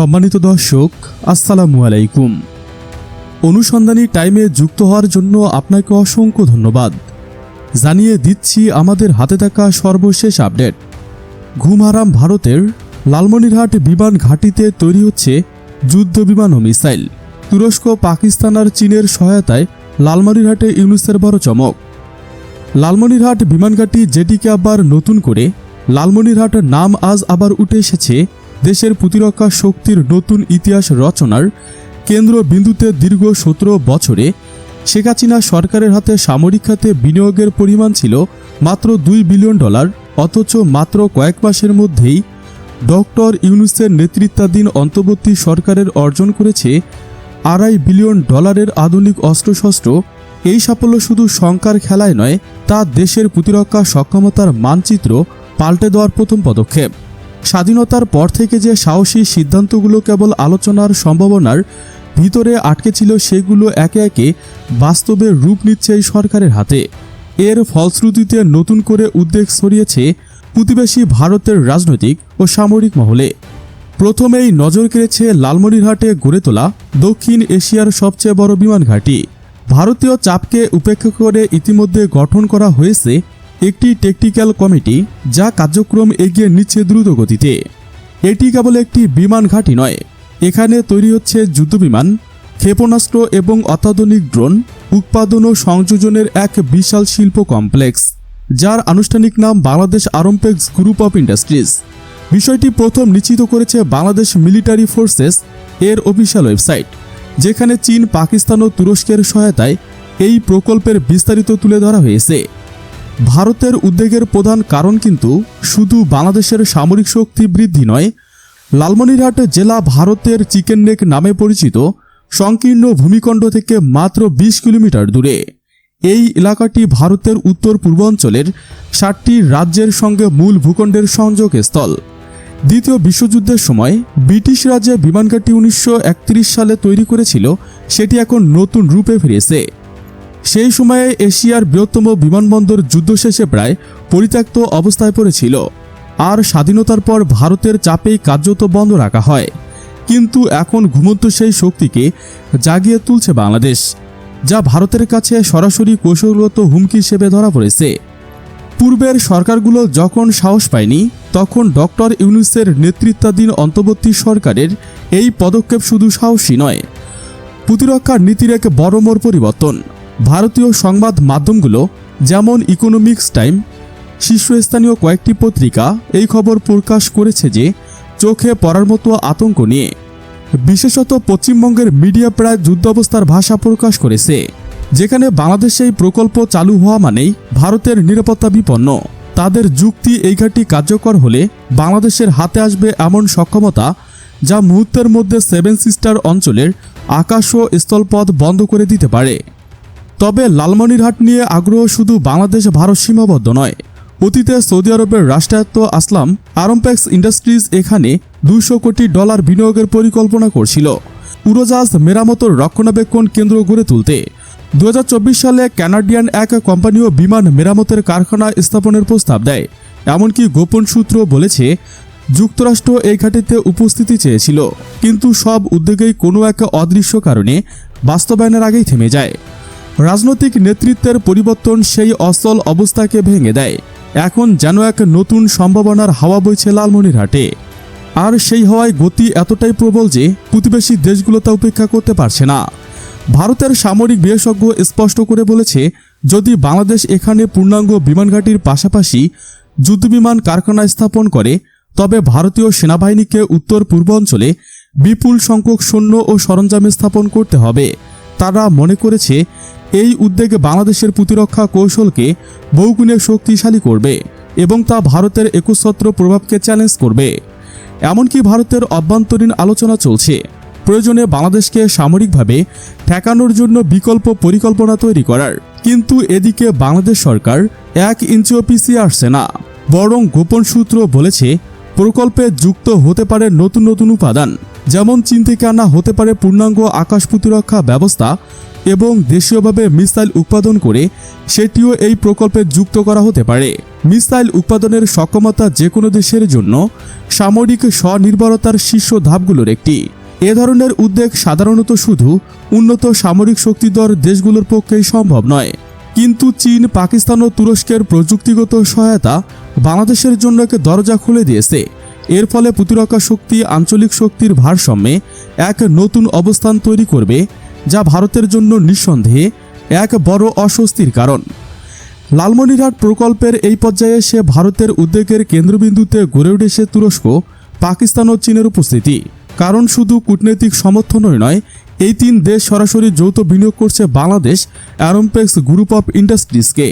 সম্মানিত দর্শক, আসসালামু আলাইকুম। অনুসন্ধানী টাইমে যুক্ত হওয়ার জন্য আপনাকে অসংখ্য ধন্যবাদ। জানিয়ে দিচ্ছি আমাদের হাতে থাকা সর্বশেষ আপডেট। ঘুমহারাম ভারতের লালমনিরহাট বিমান ঘাঁটিতে তৈরি হচ্ছে যুদ্ধ বিমান ও মিসাইল। তুরস্ক, পাকিস্তান আর চীনের সহায়তায় লালমনিরহাটে ইউনুসের বড় চমক। লালমনিরহাট বিমানঘাটি যেটিকে আবার নতুন করে, লালমনিরহাট নাম আজ আবার উঠে এসেছে দেশের প্রতিরক্ষা শক্তির নতুন ইতিহাস রচনার কেন্দ্র বিন্দুতে দীর্ঘ সতেরো বছরে শেখ হাসিনা সরকারের হাতে সামরিক খাতে বিনিয়োগের পরিমাণ ছিল মাত্র দুই বিলিয়ন ডলার, অথচ মাত্র কয়েক মাসের মধ্যেই ডক্টর ইউনুসের নেতৃত্বাধীন অন্তর্বর্তী সরকারের অর্জন করেছে আড়াই বিলিয়ন ডলারের আধুনিক অস্ত্রশস্ত্র। এই সাফল্য শুধু সংখ্যার খেলায় নয়, তা দেশের প্রতিরক্ষা সক্ষমতার মানচিত্র পাল্টে দেওয়ার প্রথম পদক্ষেপ। স্বাধীনতার পর থেকে যে সাহসী সিদ্ধান্তগুলো কেবল আলোচনার সম্ভাবনার ভিতরে আটকে ছিল, সেগুলো একে একে বাস্তবে রূপ নিচ্ছে এই সরকারের হাতে। এর ফলশ্রুতিতে নতুন করে উদ্বেগ ছড়িয়েছে প্রতিবেশী ভারতের রাজনৈতিক ও সামরিক মহলে। প্রথমেই নজর কেড়েছে লালমনিরহাটে গড়ে তোলা দক্ষিণ এশিয়ার সবচেয়ে বড় বিমান ঘাঁটি। ভারতীয় চাপকে উপেক্ষা করে ইতিমধ্যে গঠন করা হয়েছে একটি টেকনিক্যাল কমিটি যা কার্যক্রম এগিয়ে নিচ্ছে দ্রুত গতিতে এটি কেবল একটি বিমান ঘাঁটি নয়, এখানে তৈরি হচ্ছে যুদ্ধবিমান, ক্ষেপণাস্ত্র এবং অত্যাধুনিক ড্রোন, উৎপাদন ও সংযোজনের এক বিশাল শিল্প কমপ্লেক্স যার আনুষ্ঠানিক নাম বাংলাদেশ আরম্পেক্স গ্রুপ অফ ইন্ডাস্ট্রিজ বিষয়টি প্রথম নিশ্চিত করেছে বাংলাদেশ মিলিটারি ফোর্সেস এর অফিসিয়াল ওয়েবসাইট যেখানে চীন, পাকিস্তান ও তুরস্কের সহায়তায় এই প্রকল্পের বিস্তারিত তুলে ধরা হয়েছে। ভারতের উদ্বেগের প্রধান কারণ কিন্তু শুধু বাংলাদেশের সামরিক শক্তি বৃদ্ধি নয়, লালমনিরহাট জেলা ভারতের চিকেন নেক নামে পরিচিত সংকীর্ণ ভূমিখণ্ড থেকে মাত্র ২০ কিলোমিটার দূরে। এই এলাকাটি ভারতের উত্তর পূর্বাঞ্চলের ষাটটি রাজ্যের সঙ্গে মূল ভূখণ্ডের সংযোগ স্থল দ্বিতীয় বিশ্বযুদ্ধের সময় ব্রিটিশ রাজ্যে বিমানঘাটি উনিশশো সালে তৈরি করেছিল, সেটি এখন নতুন রূপে ফিরেছে। সেই সময়ে এশিয়ার বৃহত্তম বিমানবন্দর যুদ্ধ শেষে প্রায় পরিত্যক্ত অবস্থায় পড়েছিল। আর স্বাধীনতার পর ভারতের চাপেই কার্যত বন্ধ রাখা হয়। কিন্তু এখন ঘুমন্ত সেই শক্তিকে জাগিয়ে তুলছে বাংলাদেশ, যা ভারতের কাছে সরাসরি কৌশলগত হুমকি হিসেবে ধরা পড়েছে। পূর্বের সরকারগুলো যখন সাহস পায়নি, তখন ডক্টর ইউনুসের নেতৃত্বাধীন অন্তর্বর্তী সরকারের এই পদক্ষেপ শুধু সাহসী নয় প্রতিরক্ষার নীতির এক বড় মোড় পরিবর্তন। ভারতীয় সংবাদ মাধ্যমগুলো, যেমন ইকোনমিক্স টাইম শীর্ষস্থানীয় কয়েকটি পত্রিকা এই খবর প্রকাশ করেছে যে, চোখে পড়ার মতো আতঙ্ক নিয়ে। বিশেষত পশ্চিমবঙ্গের মিডিয়া প্রায় যুদ্ধাবস্থার ভাষা প্রকাশ করেছে, যেখানে বাংলাদেশে এই প্রকল্প চালু হওয়া মানেই ভারতের নিরাপত্তা বিপন্ন। তাদের যুক্তি এই ঘাটি কার্যকর হলে বাংলাদেশের হাতে আসবে এমন সক্ষমতা যা মুহূর্তের মধ্যে সেভেন সিস্টার অঞ্চলের আকাশ ও স্থলপথ বন্ধ করে দিতে পারে। তবে লালমনিরহাট নিয়ে আগ্রহ শুধু বাংলাদেশ, ভারত সীমাবদ্ধ নয়। অতীতে সৌদি আরবের রাষ্ট্রায়ত্ত আসলাম আরম্পেক্স ইন্ডাস্ট্রিজ এখানে দুশো কোটি ডলার বিনিয়োগের পরিকল্পনা করছিল। উড়োজাহাজ মেরামতর রক্ষণাবেক্ষণ কেন্দ্র গড়ে তুলতে। দুহাজার চব্বিশ সালে ক্যানাডিয়ান এক কোম্পানিও বিমান মেরামতের কারখানা স্থাপনের প্রস্তাব দেয়। এমনকি গোপন সূত্র বলেছে, যুক্তরাষ্ট্র এই ঘাটিতে উপস্থিতি চেয়েছিল। কিন্তু সব উদ্যোগেই কোনো এক অদৃশ্য কারণে বাস্তবায়নের আগেই থেমে যায়। রাজনৈতিক নেতৃত্বের পরিবর্তন সেই অচল অবস্থাকে ভেঙে দেয়। এখন যেন এক নতুন সম্ভাবনার হাওয়া বইছে লালমনিরহাটে। আর সেই হওয়ায় গতি এতটাই প্রবল যে প্রতিবেশী দেশগুলো তা উপেক্ষা করতে পারছে না। ভারতের সামরিক বিশেষজ্ঞ স্পষ্ট করে বলেছে, যদি বাংলাদেশ এখানে পূর্ণাঙ্গ বিমানঘাটির পাশাপাশি যুদ্ধবিমান কারখানা স্থাপন করে, তবে ভারতীয় সেনাবাহিনীকে উত্তর পূর্বাঞ্চলে বিপুল সংখ্যক সৈন্য ও সরঞ্জাম স্থাপন করতে হবে। তারা মনে করেছে এই উদ্যোগে বাংলাদেশের প্রতিরক্ষা কৌশলকে বহুগুণে শক্তিশালী করবে এবং তা ভারতের একচ্ছত্র প্রভাবকে চ্যালেঞ্জ করবে। এমনকি ভারতের অভ্যন্তরীণ আলোচনা চলছে। প্রয়োজনে বাংলাদেশকে সামরিকভাবে ঠেকানোর জন্য বিকল্প পরিকল্পনা তৈরি করার। কিন্তু এদিকে বাংলাদেশ সরকার এক ইঞ্চিও পিছিয়ে আসছে না। বরং গোপন সূত্র বলেছে, প্রকল্পে যুক্ত হতে পারে নতুন নতুন উপাদান। যেমন চীন থেকে আনা হতে পারে পূর্ণাঙ্গ আকাশ প্রতিরক্ষা ব্যবস্থা এবং দেশীয়ভাবে মিসাইল উৎপাদন করে সেটিও এই প্রকল্পে যুক্ত করা হতে পারে। মিসাইল উৎপাদনের সক্ষমতা যে কোনো দেশের জন্য সামরিক স্বনির্ভরতার শীর্ষ ধাপগুলোর একটি। এ ধরনের উদ্যোগ সাধারণত শুধু উন্নত সামরিক শক্তিধর দেশগুলোর পক্ষেই সম্ভব নয়। কিন্তু চীন, পাকিস্তান ও তুরস্কের প্রযুক্তিগত সহায়তা বাংলাদেশের জন্য এক দরজা খুলে দিয়েছে। এর ফলে প্রতিরক্ষা শক্তি, আঞ্চলিক শক্তির ভারসাম্যে এক নতুন অবস্থান তৈরি করবে, যা ভারতের জন্য নিঃসন্দেহে এক বড় অস্বস্তির কারণ। লালমনিরহাট প্রকল্পের এই পর্যায়ে সে ভারতের উদ্বেগের কেন্দ্রবিন্দুতে গড়ে উঠেছে তুরস্ক, পাকিস্তান ও চীনের উপস্থিতি। কারণ শুধু কূটনৈতিক সমর্থনই নয়, এই তিন দেশ সরাসরি যৌথ বিনিয়োগ করছে বাংলাদেশ অ্যারোম্পেক্স গ্রুপ অফ ইন্ডাস্ট্রিজকে।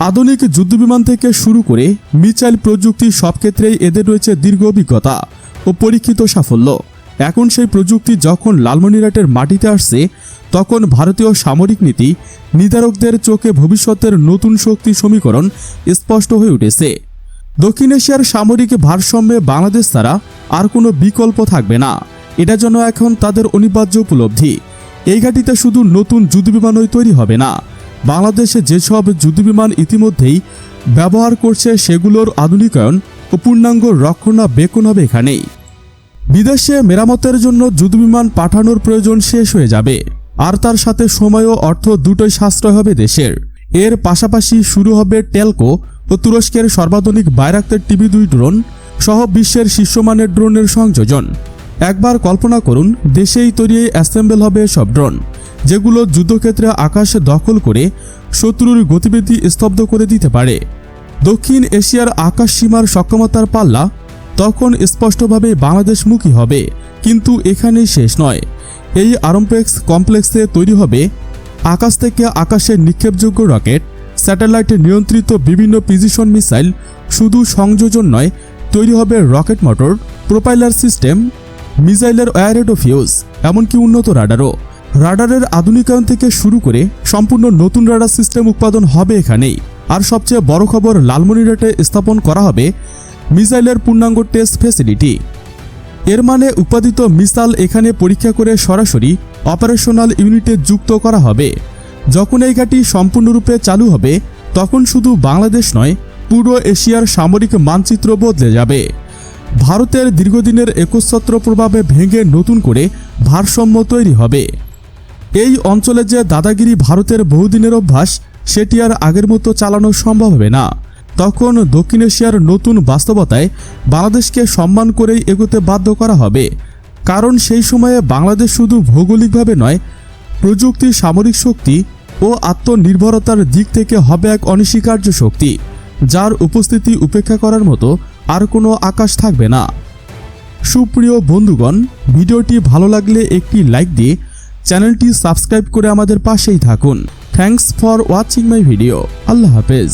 আধুনিক যুদ্ধবিমান থেকে শুরু করে মিসাইল প্রযুক্তি সব ক্ষেত্রেই এদের রয়েছে দীর্ঘ অভিজ্ঞতা ও পরীক্ষিত সাফল্য। এখন সেই প্রযুক্তি যখন লালমনিরহাটের মাটিতে আসছে, তখন ভারতীয় সামরিক নীতি নির্ধারকদের চোখে ভবিষ্যতের নতুন শক্তি সমীকরণ স্পষ্ট হয়ে উঠেছে। দক্ষিণ এশিয়ার সামরিক ভারসাম্যে বাংলাদেশ ছাড়া আর কোনো বিকল্প থাকবে না। এটা যেন এখন তাদের অনিবার্য উপলব্ধি। এই ঘাটিতে শুধু নতুন যুদ্ধবিমানই তৈরি হবে না। বাংলাদেশে যেসব যুদ্ধবিমান ইতিমধ্যেই ব্যবহার করছে সেগুলোর আধুনিকায়ন ও পূর্ণাঙ্গ রক্ষণাবেক্ষণ হবে এখানেই। বিদেশে মেরামতের জন্য যুদ্ধবিমান পাঠানোর প্রয়োজন শেষ হয়ে যাবে। আর তার সাথে সময় ও অর্থ দুটোই সাশ্রয় হবে দেশের। এর পাশাপাশি শুরু হবে টেলকো ও তুরস্কের সর্বাধুনিক বাইরাক্তের টিভি দুই ড্রোন সহ বিশ্বের শীর্ষমানের ড্রোনের সংযোজন। একবার কল্পনা করুন, দেশেই তৈরি অ্যাসেম্বল হবে সব ড্রোন। যেগুলো যুদ্ধক্ষেত্রে আকাশ দখল করে শত্রুর গতিবিধি স্তব্ধ করে দিতে পারে। দক্ষিণ এশিয়ার আকাশ সীমার সক্ষমতার পাল্লা তখন স্পষ্টভাবে বাংলাদেশমুখী হবে, কিন্তু এখানেই শেষ নয়। এই আরম্পেক্স কমপ্লেক্সে তৈরি হবে আকাশ থেকে আকাশে নিক্ষেপযোগ্য রকেট, স্যাটেলাইট নিয়ন্ত্রিত বিভিন্ন পিজিশন মিসাইল, শুধু সংযোজন নয়, তৈরি হবে রকেট মোটর, প্রোপাইলার সিস্টেম, মিসাইলের ওয়ারেড ও ফিউজ, এমনকি উন্নত রাডারও। রাডারের আধুনিকায়ন থেকে শুরু করে সম্পূর্ণ নতুন রাডার সিস্টেম উৎপাদন হবে এখানেই। আর সবচেয়ে বড় খবর লালমনিরহাটে স্থাপন করা হবে মিসাইলের পূর্ণাঙ্গ টেস্ট ফ্যাসিলিটি। এর মানে উৎপাদিত মিসাইল এখানে পরীক্ষা করে সরাসরি অপারেশনাল ইউনিটে যুক্ত করা হবে। যখন এই ঘাঁটি সম্পূর্ণরূপে চালু হবে, তখন শুধু বাংলাদেশ নয় পুরো এশিয়ার সামরিক মানচিত্র বদলে যাবে। ভারতের দীর্ঘদিনের একচ্ছত্র প্রভাবে ভেঙে নতুন করে ভারসাম্য তৈরি হবে। এই অঞ্চলে যে দাদাগিরি ভারতের বহুদিনের অভ্যাস, সেটি আর আগের মতো চালানো সম্ভব হবে না। তখন দক্ষিণ এশিয়ার নতুন বাস্তবতায় বাংলাদেশকে সম্মান করেই এগোতে বাধ্য করা হবে। কারণ সেই সময়ে বাংলাদেশ শুধু ভৌগোলিকভাবে নয়, প্রযুক্তি, সামরিক শক্তি ও আত্মনির্ভরতার দিক থেকে হবে এক অনস্বীকার্য শক্তি, যার উপস্থিতি উপেক্ষা করার মতো আর কোনো আকাশ থাকবে না। সুপ্রিয় বন্ধুগণ, ভিডিওটি ভালো লাগলে একটি লাইক দিয়ে চ্যানেলটি সাবস্ক্রাইব করে আমাদের পাশেই থাকুন। Thanks for watching my video আল্লাহ হাফেজ।